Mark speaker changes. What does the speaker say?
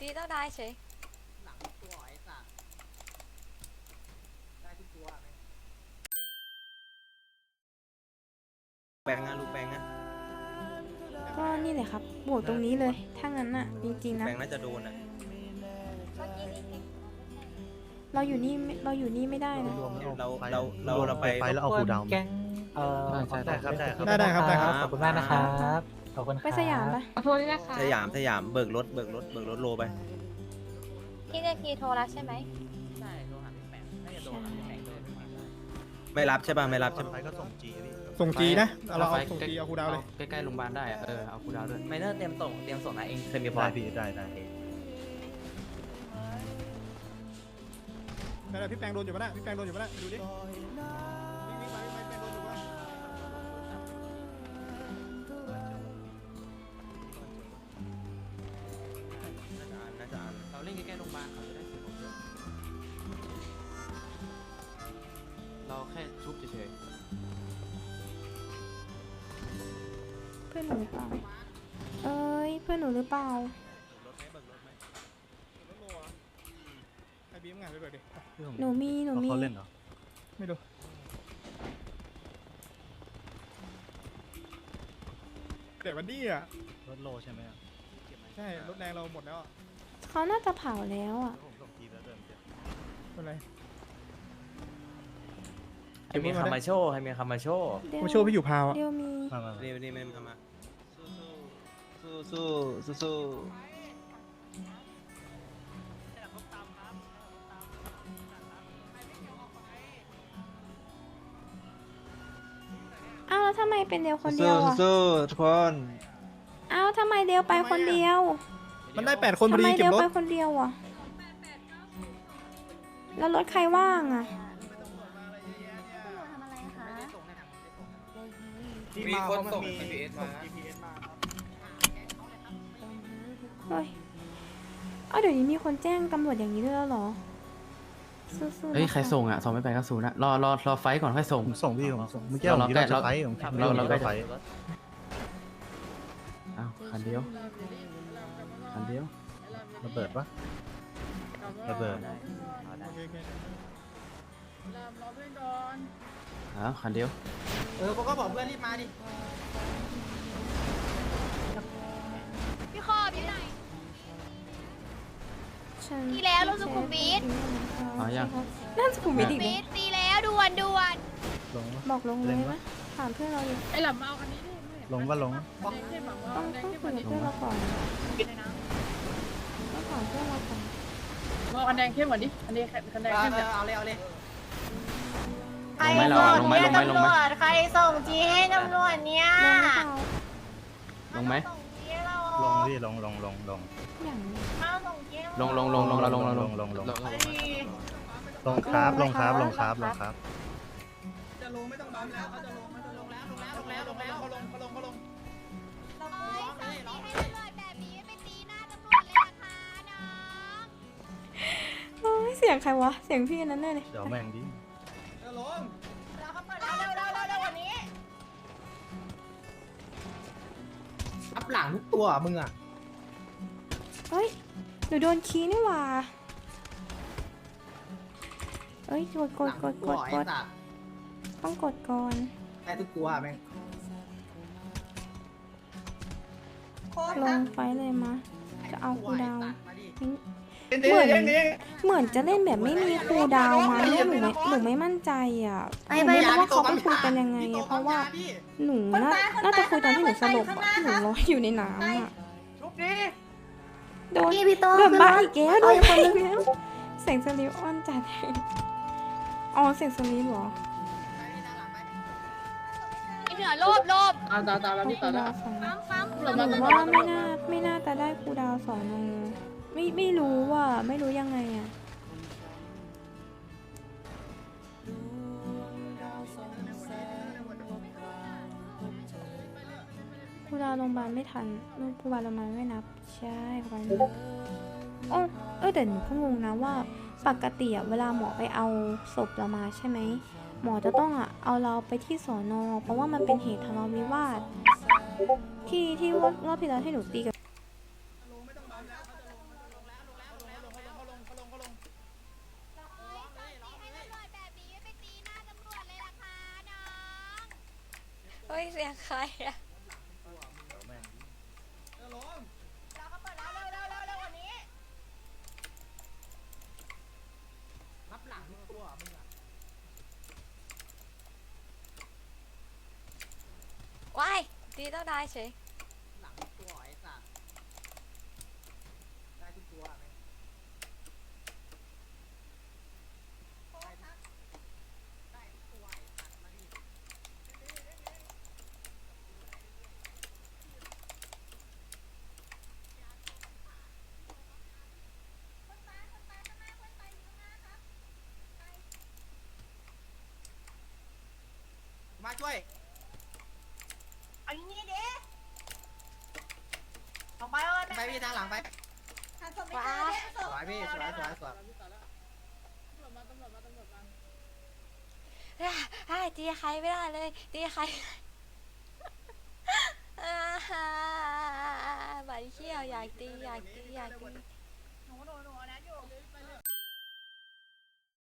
Speaker 1: ตีเจ้าได้เฉย
Speaker 2: หลังตัวไอ้สัตว์ได้ทุกตัวแม่ง
Speaker 3: แบงนะลูกแบงนะ
Speaker 4: ก็นี่แหละครับบวกตรงนี้เลย ถ้างั้นน่ะ จริงๆนะ
Speaker 3: แบงน่าจะโดนอะ
Speaker 1: เมื่อกี้นี่เอง
Speaker 4: เราอยู่นี่ไม่เราอยู่นี่ไม่ได้นะ
Speaker 3: เราเราเราเราไป
Speaker 5: ไฟแล้วเอาคูลดาวน์
Speaker 6: แก๊งเอ่อ
Speaker 5: ใช่ใช่ครับได้ครับ
Speaker 6: ได้ได้ครับได้ครับ ขอบคุณมากนะครับข อบคุณครับ
Speaker 4: ไปสยามปะ
Speaker 7: ขอโทษด้วยนะคะ
Speaker 3: สยามสยามเบิกรถเบิกรถเบิกรถโลไป
Speaker 1: พี่เรียกคีโทรแล้วใช่ไหม
Speaker 2: ใช่โดนหันพี่แปงน่าจะโดนหันพี่แปงโดนพี่แปงได้
Speaker 3: ไม่รับใช่ป่ะไม่รับใช่
Speaker 5: ไฟ
Speaker 3: ป่ะ
Speaker 5: ก็ส่งจีพี่
Speaker 8: ส่งจีนะเอาเราเอาส่งจีเอาคูดาวเลย
Speaker 6: ใกล้ๆโรงพยาบาลได้อะเออเอาคูลดาวน์ด้วย
Speaker 2: ไมเนอร์เตรียมส่งเตรียมส่งนะเองเคยมีพอ
Speaker 5: ได้พี่ได้ได้
Speaker 8: นั่นแหละพี่แปงโดนอยู่ปะน่ะพี่แปงโดนอยู่ปะน่ะดูดิวิ่งวิ่งไปวิ่งไป
Speaker 4: เพื่อนหนูหรือเปล่า เอ้ย เพื่อนหนูหรือเปล่า
Speaker 3: รถไหมเบิกรถไหม
Speaker 8: รถโลเหรอไอ้บีมงานไปเบิกดิ
Speaker 5: พี่ผม
Speaker 4: หนูมีหนูมี
Speaker 5: เขาเล่นเหรอ
Speaker 8: ไม่ดูเด็กวันดี้อะ
Speaker 5: รถโลใช่ไหมอะ
Speaker 8: ใช่ รถแรงเราหมดแล้วอะ
Speaker 4: เขาน่าจะเผาแล้วอะ
Speaker 5: แล้วผมส่งจีแล้วเดินเจ็บ
Speaker 8: เป็นไร
Speaker 2: ให้มีคามาโชว์ให้มีคามาโชว์
Speaker 4: เดี๋ยว
Speaker 8: มาโชว์พี่อยู่พาวอะ
Speaker 4: เดี๋ยวมี
Speaker 5: มามามา
Speaker 3: นี่นี่ไม่มามาสู้สู้สู้สู้
Speaker 4: อ้าวแล้วทำไมเป็นเดียวคนเดียวอะ
Speaker 3: สู้ทุกคน
Speaker 4: อ้าวทำไมเดียวไปคนเดียว
Speaker 8: มันได้แปดคนพอ
Speaker 4: ทำไม
Speaker 8: ดีเก็
Speaker 4: เดี
Speaker 8: บ
Speaker 4: ยว
Speaker 8: รถ
Speaker 4: ไปคนเดียวอะแล้วรถใครว่างอะ
Speaker 3: มีคนส่ง GPS มา
Speaker 4: เฮ้ยเอาเดี๋ยวนี้มีคนแจ้งตำรวจอย่างนี้ด้วยแล้วเหรอสู้ๆ
Speaker 6: ๆเฮ้ย
Speaker 4: นะคะ
Speaker 6: ใครส่งอะส่งไม่ไปก็ศูนย์อะรอรอรอไฟท์ก่อนค่อยส่ง
Speaker 5: ผมส่งพี่ผมส่งเมื่อกี้
Speaker 6: เรา
Speaker 5: ผมคิดว่า
Speaker 6: เรา
Speaker 5: จะไฟผมคิด
Speaker 6: เรา
Speaker 5: ว่า
Speaker 6: เรา
Speaker 5: จะไฟ
Speaker 6: อ้าวคันเดียวคันเดียว
Speaker 5: ระเบิดปะระเบิด
Speaker 8: โอเคโอเค
Speaker 6: อ้าวคันเดียว
Speaker 2: เออเขาก็บอกเพื่อนรีบมาดิ
Speaker 1: พี่ขอบอยู่ไหน
Speaker 4: ฉัน
Speaker 1: ตีแล้วรถสุขุมวิท
Speaker 6: อ๋อยัง
Speaker 4: นั่นสุขุมวิทอีก
Speaker 1: มิ
Speaker 4: เลย
Speaker 1: ดตีแล้วด่วนด่วน
Speaker 5: ลงปะ
Speaker 4: บอกลงเลยไหมถามเพื่อนเราอยู่
Speaker 7: ไอ้หลับมาเอาคันนี้ดิ
Speaker 5: ลงว่าลง
Speaker 7: แดงเข้มหลับมา
Speaker 4: ต้อง
Speaker 7: แดง
Speaker 4: ต้อง
Speaker 7: เข้ม
Speaker 4: คุ
Speaker 7: ก
Speaker 4: ย
Speaker 7: ว่า
Speaker 4: กับ
Speaker 7: นี้
Speaker 4: เพื่อนเราก่อนต้องถามเพื่อนเราก่อน
Speaker 7: มาอันแดงเข้มกว่านี้อันนี้คันแดงเข้มเนี่ย
Speaker 2: เอาเลยเอาเลย
Speaker 6: ลงไหมเราอะลง ไหมลงไหมลงไหม
Speaker 1: ใครส่งจีให้ตำรวจเนี่ย
Speaker 4: ลงหรือเปล่า
Speaker 6: ลงไหม
Speaker 1: ส่งจีเรา
Speaker 5: ลงพี่ลงลงลงลง
Speaker 4: อย่างนี้
Speaker 1: มาส่งจี
Speaker 6: ลงลงลงลงเราลงเราลง
Speaker 5: ลงลง
Speaker 6: ลง
Speaker 5: ลงครับลงครับลงครับลงครับ
Speaker 2: จะลงไม่ต้องบัมแล้วเขาจะลงเขาจะลงแล้วลงแล้วลงแล้วลงแล้วเขาลงเขาลงเขาลง
Speaker 1: เฮ้ยส่งจีให้ตำรวจแบบนี้ไปตีหน้าตำรวจเลยนะคะน้อง
Speaker 4: โอ้ยเสียงใครวะ เสียงพี่นั้นแน่เลย
Speaker 5: เดี๋ยวแม่งดิ
Speaker 2: จะลง
Speaker 1: เราเขาเปิดแล้วเร็วเร็วเร็วเร็วกว่านี้
Speaker 2: อัพหลังทุกตัวมึงอะ
Speaker 4: เฮ้ย หนูโดนคีย์นี่หว่าเอ้ย กดก
Speaker 2: ห
Speaker 4: ด
Speaker 2: ลัง
Speaker 4: ก
Speaker 2: ทุ
Speaker 4: ด
Speaker 2: ก
Speaker 4: ก
Speaker 2: ตัว
Speaker 4: ด
Speaker 2: ไอ้
Speaker 4: กด
Speaker 2: สัตว์
Speaker 4: ต้องกดก่อน
Speaker 2: ได้ทุกตัวแม่ง
Speaker 4: ลงไฟเลยมะจะเอาคูลดาวน์
Speaker 2: มาดิ
Speaker 4: ทิ้ง เหมือนเหมือนจะเล่นแบบไม่มีคูลดาวน์มาเนี่ยหนูไม่หนูไม่มั่นใจอะหนูไม่รู้ว่าเขาไปคุยกันยังไงอะเพราะว่าหนูน่าน่าจะคุยตอนที่หนูสลบอะที่หนูลอยอยู่ในน้ำอะ
Speaker 2: ชุบดิ
Speaker 4: โดน
Speaker 1: พี่พี่โต
Speaker 4: โดนบ้าอีกแล้วโดนคนนึงแล้วเสียงสลิปออนจัดอ๋อเสียงสลิปเหรอ
Speaker 1: เหนือโลบโลบ
Speaker 7: ตามตามตามแล้ว
Speaker 4: คู
Speaker 7: พี่ตามแล้ว
Speaker 4: ดาวสอง
Speaker 1: ฟังฟัง
Speaker 7: หลับ
Speaker 4: ห
Speaker 7: มา
Speaker 4: นู
Speaker 7: ตาม
Speaker 4: ว่าไม่น่าไม่น่าจะได้คูลดาวสองโน ไม่ไม่รู้ว่าไม่รู้ยังไงอะคูลดาวโรงพยาบาลไม่ทันโรงพยาบาลโรงพยาบาลไม่นับ ใช่คูลดาวไม่นับอ๋อเออแต่หนูก็งงนะว่า ปกติอะเวลาหมอไปเอาศพเรามาใช่ไหมหมอจะต้องอะเอาเราไปที่สอนอเพราะว่ามันเป็นเหตุทะเลาะวิวาทที่ที่รอบรอบที่แล้วที่หนูตีกับ
Speaker 1: ยเสียงใครอะ
Speaker 2: จะลง
Speaker 1: เราก็เปิดแล้วเร็วเร็วเร็วเร็วกว่านี้
Speaker 2: รับหลังตัวมึงอะ
Speaker 1: ว้ายตีเจ้าได้เฉย
Speaker 2: หลังตัวไอ้สัตว์ได้ทุกตัวไหมได้ทุกตัวไอ้สัตว์มาดิ มาช่วย
Speaker 1: เอาอย่างนี้ดิออกไปเอา
Speaker 2: ไปพี่ทางหลังไป
Speaker 1: ทางศพไม่เจอเนี่ยศ
Speaker 2: ส
Speaker 1: พ
Speaker 2: วยพี่สวยสวยสวย
Speaker 7: พี่ต่อแล้วตำรวจมาตำรวจมาตำรวจมา
Speaker 1: ไอ้ตีใครไม่ได้เลยตีใครอ่าฮ่าบันเขี้ยวอยากตีอยากตีอยากตีหนูหนูหนูนะอยู่